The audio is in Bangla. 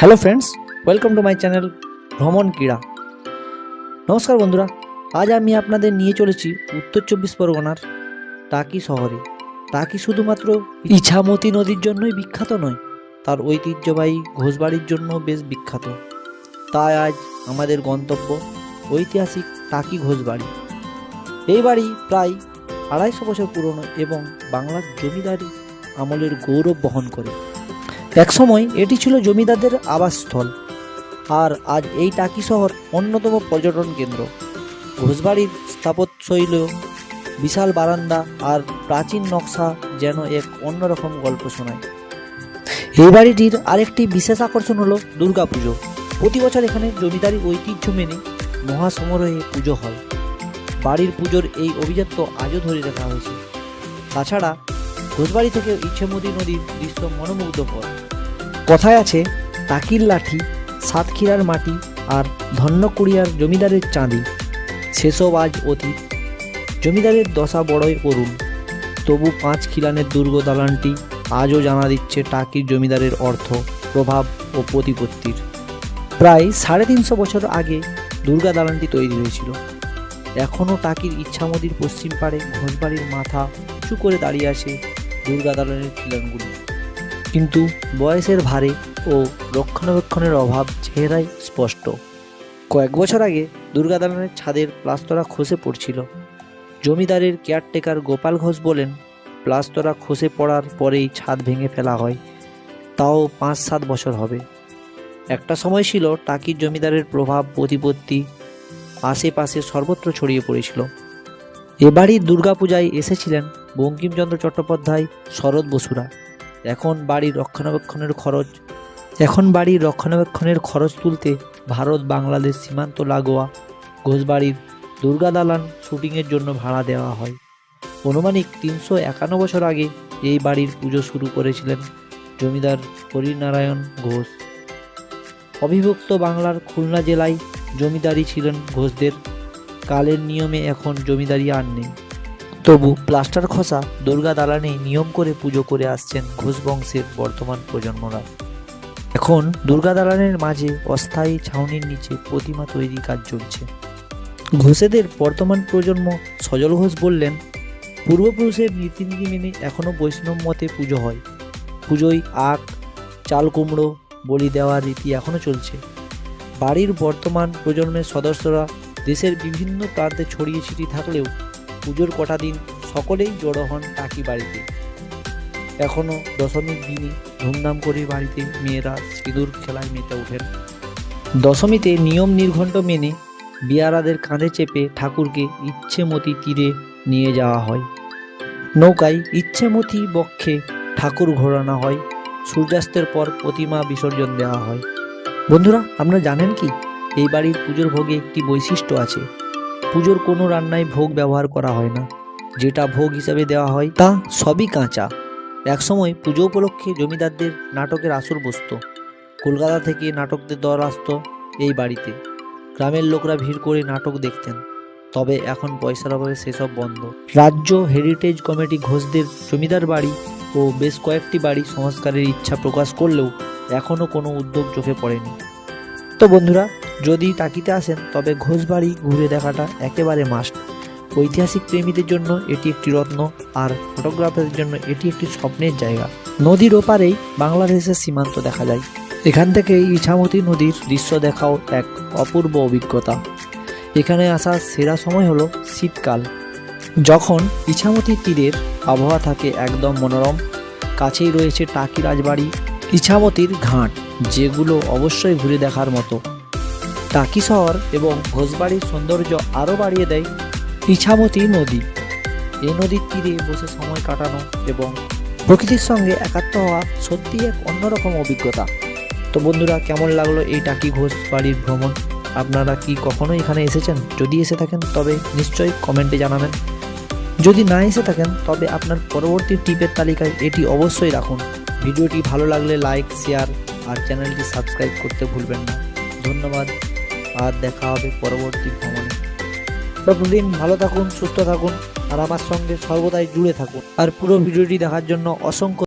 Hello friends welcome to my channel ভ্রমণ ক্রীড়া নমস্কার বন্ধুরা, আজ আমি আপনাদের নিয়ে চলেছি উত্তর চব্বিশ পরগনার টাকি শহরে। টাকি শুধুমাত্র ইছামতি নদীর জন্যই বিখ্যাত নয়, তার ঐতিহ্যবাহী ঘোষবাড়ির জন্য বেশ বিখ্যাত। তাই আজ আমাদের গন্তব্য ঐতিহাসিক টাকি ঘোষবাড়ি। এই বাড়ি প্রায় আড়াইশো বছর পুরনো এবং বাংলার জমিদারি আমলের গৌরব বহন করে। একসময় এটি ছিল জমিদারদের আবাসস্থল, আর আজ এই টাকি শহর অন্যতম পর্যটন কেন্দ্র। ঘোষবাড়ির স্থাপত্যশৈল, বিশাল বারান্দা, আর প্রাচীন নকশা যেন এক অন্যরকম গল্প শোনায়। এই বাড়িটির আরেকটি বিশেষ আকর্ষণ হলো দুর্গাপুজো। প্রতি বছর এখানে জমিদারি ঐতিহ্য মেনে মহাসমারোহে পুজো হয়। বাড়ির পুজোর এই অভিজাত্য আজও ধরে রাখা হয়েছে। তাছাড়া ঘোষবাড়ি থেকে ইচ্ছেমতি নদীর দৃশ্য মনোমুগ্ধকর। কথায় আছে টাকির লাঠি, সাতক্ষীরার মাটি আর ধন্যকুড়িয়ার জমিদারের চাঁদি। সেসব আজ অতীত। জমিদারের দশা বড়ই করুণ তবু পাঁচ খিলানের দুর্গ দালানটি আজও জানা দিচ্ছে টাকির জমিদারের অর্থ, প্রভাব ও প্রতিপত্তির। প্রায় সাড়ে তিনশো বছর আগে দুর্গা দালানটি তৈরি হয়েছিল। এখনও টাকির ইচ্ছামতির পশ্চিম পাড়ে ঘোষবাড়ির মাথা উঁচু করে দাঁড়িয়ে আছে দুর্গা দালানের খিলানগুলি। কিন্তু বয়সের ভারে ও রক্ষণাবেক্ষণের অভাব চেহারায় স্পষ্ট। কয়েক বছর আগে দুর্গা দালানের ছাদের প্লাস্তরা খসে পড়ছিল। জমিদারের কেয়ারটেকার গোপাল ঘোষ বলেন, প্লাস্তরা খসে পড়ার পরেই ছাদ ভেঙে ফেলা হয়। তাও পাঁচ সাত বছর হবে। একটা সময় ছিল টাকির জমিদারের প্রভাব প্রতিপত্তি আশেপাশে সর্বত্র ছড়িয়ে পড়েছিল। এবারই দুর্গাপূজায় এসেছিলেন বঙ্কিমচন্দ্র চট্টোপাধ্যায়, শরৎ বসুরা। এখন বাড়ির রক্ষণাবেক্ষণের খরচ, এখন বাড়ির রক্ষণাবেক্ষণের খরচ তুলতে ভারত, বাংলাদেশ, সীমান্ত, লাগোয়া, ঘোষবাড়ির দুর্গা দালান শুটিংয়ের জন্য ভাড়া দেওয়া হয়। অনুমানিক তিনশো একান্ন বছর আগে এই বাড়ির পুজো শুরু করেছিলেন জমিদার হরিনারায়ণ ঘোষ। অবিভক্ত বাংলার খুলনা জেলায় জমিদারি ছিলেন ঘোষদের। কালের নিয়মে এখন জমিদারি আর নেই। তবু প্লাস্টার খসা, দুর্গা দালানে নিয়ম করে পুজো করে আসছেন ঘোষ বংশের বর্তমান প্রজন্মরা। এখন দুর্গা দালানের মাঝে অস্থায়ী ছাউনির নিচে প্রতিমা তৈরি কাজ চলছে। ঘোষেদের বর্তমান প্রজন্ম সজল ঘোষ বললেন, পূর্বপুরুষের রীতিনীতি মেনে এখনও বৈষ্ণব মতে পুজো হয়। পুজোয় আখ, চাল কুমড়ো বলি দেওয়ার রীতি এখনও চলছে। বাড়ির বর্তমান প্রজন্মের সদস্যরা দেশের বিভিন্ন প্রান্তে ছড়িয়ে ছিটিয়ে থাকলেও পুজোর কটা দিন সকলেই জড়ো হন টাকি বাড়িতে। এখনও দশমীর দিনই ধুমধাম করে বাড়িতে মেয়েরা সিঁদুর খেলায় মেতে ওঠেন। দশমীতে নিয়ম নির্ঘণ্ট মেনে বিয়ারাদের কাঁধে চেপে ঠাকুরকে ইচ্ছেমতি তীরে নিয়ে যাওয়া হয়। নৌকায় ইচ্ছেমতি বক্ষে ঠাকুর ঘোরানো হয়। সূর্যাস্তের পর প্রতিমা বিসর্জন দেওয়া হয়। বন্ধুরা, আপনারা জানেন কি? এই বাড়ির পুজোর ভোগে একটি বৈশিষ্ট্য আছে। পুজোর কোনো রান্নায় ভোগ ব্যবহার করা হয় না। যেটা ভোগ হিসাবে দেওয়া হয়, তা সবই কাঁচা। একসময় পুজো উপলক্ষে জমিদারদের নাটকের আসর বসত। কলকাতা থেকে নাটকদের দল আসতো এই বাড়িতে। গ্রামের লোকরা ভিড় করে নাটক দেখতেন। তবে এখন পয়সার অভাবে সেসব বন্ধ। রাজ্য হেরিটেজ কমিটি ঘোষদের জমিদার বাড়ি ও বেশ কয়েকটি বাড়ি সংস্কারের ইচ্ছা প্রকাশ করলেও এখনও কোনো উদ্যোগ চোখে পড়েনি। তো বন্ধুরা যদি টাকিতে আসেন, তবে ঘোষবাড়ি ঘুরে দেখাটা একেবারে মাস্ট ঐতিহাসিক প্রেমীদের জন্য এটি একটি রত্ন, আর ফটোগ্রাফারদের জন্য এটি একটি স্বপ্নের জায়গা। নদীর ওপারেই বাংলাদেশের সীমান্ত দেখা যায়। এখান থেকে ইছামতি নদীর দৃশ্য দেখাও এক অপূর্ব অভিজ্ঞতা। এখানে আসার সেরা সময় হলো শীতকাল। যখন ইছামতি তীরের আবহাওয়া থাকে একদম মনোরম, কাছেই রয়েছে টাকি রাজবাড়ি, ইছামতির ঘাট, যেগুলো অবশ্যই ঘুরে দেখার মতো। টাকি শহর এবং ঘোষবাড়ির সৌন্দর্য আরও বাড়িয়ে দেয় ইছামতি নদী। এই নদীর তীরে বসে সময় কাটানো এবং প্রকৃতির সঙ্গে একাত্ম হওয়া সত্যি এক অন্যরকম অভিজ্ঞতা। তো বন্ধুরা, কেমন লাগল এই টাকি ঘোষ বাড়ির ভ্রমণ? আপনারা কি কখনো এখানে এসেছেন? যদি এসে থাকেন, তবে নিশ্চয়ই কমেন্টে জানাবেন। যদি না এসে থাকেন, তবে আপনার পরবর্তী টিপের তালিকায় এটি অবশ্যই রাখুন। ভিডিওটি ভালো লাগলে লাইক, শেয়ার আর চ্যানেলটি সাবস্ক্রাইব করতে ভুলবেন না। ধন্যবাদ। আর দেখা হবে পরবর্তী ভ্রমণে। ততদিন ভালো থাকুন সুস্থ থাকুন আর আমার সঙ্গে সর্বদাই জুড়ে থাকুন। আর পুরো ভিডিওটি দেখার জন্য অসংখ্য